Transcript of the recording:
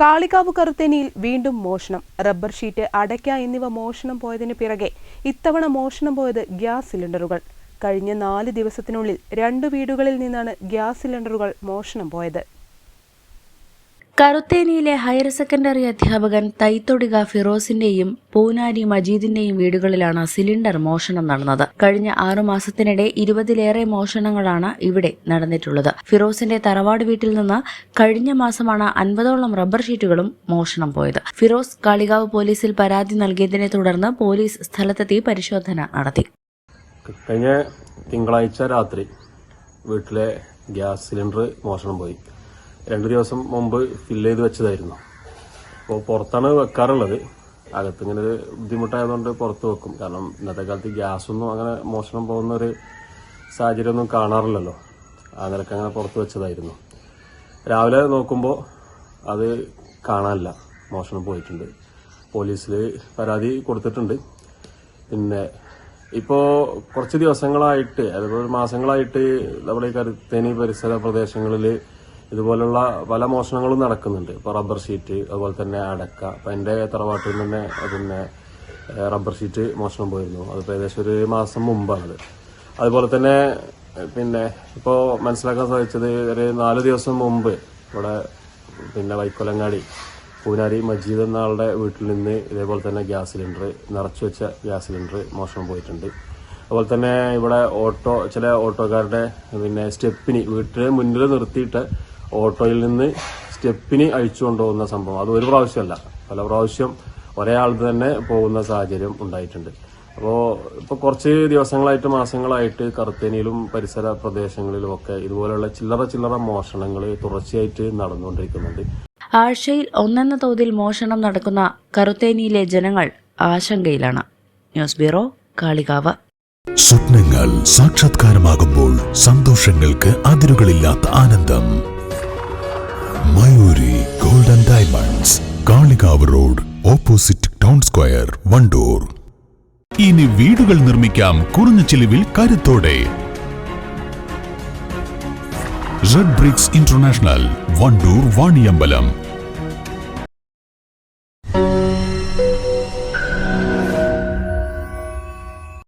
Kalikavu കറുത്തേനിയിൽ വീണ്ടും മോഷണം. Rubber sheet അടയ്ക്ക എന്നിവ മോഷണം പോയതിന് പിറകെ ഇത്തവണ മോഷണം പോയത് ഗ്യാസ് സിലിണ്ടറുകൾ. കഴിഞ്ഞ നാല് ദിവസത്തിനുള്ളിൽ രണ്ടു വീടുകളിൽ നിന്നാണ് ഗ്യാസ് സിലിണ്ടറുകൾ മോഷണം പോയത്. കറുത്തേനിയിലെ ഹയർ സെക്കൻഡറി അധ്യാപകൻ തൈത്തൊടിക ഫിറോസിന്റെയും പൂനാരി മജീദിന്റെയും വീടുകളിലാണ് സിലിണ്ടർ മോഷണം നടന്നത്. കഴിഞ്ഞ ആറു മാസത്തിനിടെ ഇരുപതിലേറെ മോഷണങ്ങളാണ് ഇവിടെ നടന്നിട്ടുള്ളത്. ഫിറോസിന്റെ തറവാട് വീട്ടിൽ നിന്ന് കഴിഞ്ഞ മാസമാണ് അൻപതോളം റബ്ബർ ഷീറ്റുകളും മോഷണം പോയത്. ഫിറോസ് കാളികാവ് പോലീസിൽ പരാതി നൽകിയതിനെ തുടർന്ന് പോലീസ് സ്ഥലത്തെത്തി പരിശോധന നടത്തി. കഴിഞ്ഞ തിങ്കളാഴ്ച രാത്രി വീട്ടിലെ ഗ്യാസ് സിലിണ്ടർ മോഷണം പോയി. രണ്ട് ദിവസം മുമ്പ് ഫില്ല് ചെയ്ത് വെച്ചതായിരുന്നു. അപ്പോൾ പുറത്താണ് വെക്കാറുള്ളത്. അകത്ത് ഇങ്ങനെ ഒരു ബുദ്ധിമുട്ടായതുകൊണ്ട് പുറത്ത് വെക്കും. കാരണം ഇന്നത്തെ കാലത്ത് ഗ്യാസൊന്നും അങ്ങനെ മോഷണം പോകുന്ന ഒരു സാഹചര്യമൊന്നും കാണാറില്ലല്ലോ. ആ നിലയ്ക്ക് അങ്ങനെ പുറത്ത് വെച്ചതായിരുന്നു. രാവിലെ നോക്കുമ്പോൾ അത് കാണാനില്ല. മോഷണം പോയിട്ടുണ്ട്. പോലീസിൽ പരാതി കൊടുത്തിട്ടുണ്ട്. പിന്നെ ഇപ്പോൾ കുറച്ച് ദിവസങ്ങളായിട്ട് അതുപോലെ മാസങ്ങളായിട്ട് നമ്മുടെ കരുത്തേനി പരിസര പ്രദേശങ്ങളിൽ ഇതുപോലുള്ള പല മോഷണങ്ങളും നടക്കുന്നുണ്ട്. ഇപ്പോൾ റബ്ബർ ഷീറ്റ് അതുപോലെ തന്നെ അടക്ക. അപ്പം എന്റെ തറവാട്ടിൽ തന്നെ പിന്നെ റബ്ബർ ഷീറ്റ് മോഷണം പോയിരുന്നു. അത് ഏകദേശം ഒരു മാസം മുമ്പാണത്. അതുപോലെ തന്നെ പിന്നെ ഇപ്പോൾ മനസ്സിലാക്കാൻ സാധിച്ചത് ഒരു നാല് ദിവസം മുമ്പ് ഇവിടെ പിന്നെ വൈക്കൊലങ്ങാടി പൂനാരി മജീദ് എന്ന ആളുടെ വീട്ടിൽ നിന്ന് ഇതേപോലെ തന്നെ ഗ്യാസ് സിലിണ്ടർ നിറച്ചു വെച്ച ഗ്യാസ് സിലിണ്ടർ മോഷണം പോയിട്ടുണ്ട്. അതുപോലെ തന്നെ ഇവിടെ ഓട്ടോ ചില ഓട്ടോക്കാരുടെ പിന്നെ സ്റ്റെപ്പിനി വീട്ടിൽ മുന്നിൽ നിർത്തിയിട്ട് ഓട്ടോയിൽ നിന്ന് സ്റ്റെപ്പിന് അഴിച്ചു കൊണ്ടുപോകുന്ന സംഭവം. അത് ഒരു പ്രാവശ്യമല്ല. പല പ്രാവശ്യം ഒരേ ആൾ തന്നെ പോകുന്ന സാഹചര്യം ഉണ്ടായിട്ടുണ്ട്. അപ്പോൾ ഇപ്പോൾ കുറച്ച് ദിവസങ്ങളായിട്ട് മാസങ്ങളായിട്ട് കറുത്തേനിയിലും പരിസര പ്രദേശങ്ങളിലും ഒക്കെ ഇതുപോലെയുള്ള ചില്ലറ ചില്ലറ മോഷണങ്ങൾ തുടർച്ചയായിട്ട് നടന്നുകൊണ്ടിരിക്കുന്നുണ്ട്. ആഴ്ചയിൽ ഒന്നെന്ന തോതിൽ മോഷണം നടക്കുന്ന കറുത്തേനിയിലെ ജനങ്ങൾ ആശങ്കയിലാണ്. News bureau Kalikavu. സ്വപ്നങ്ങൾ സാക്ഷാത്കാരമാകുമ്പോൾ സന്തോഷങ്ങൾക്ക് അതിരുകളില്ലാത്ത ആനന്ദം. Mayuri golden diamonds Kalikavu road opposite town square Wandoor. ഇനി വീടുകൾ നിർമ്മിക്കാം കുറഞ്ഞ ചിലവിൽ കരുത്തോടെ. Red bricks international Wandoor Vaniyambalam.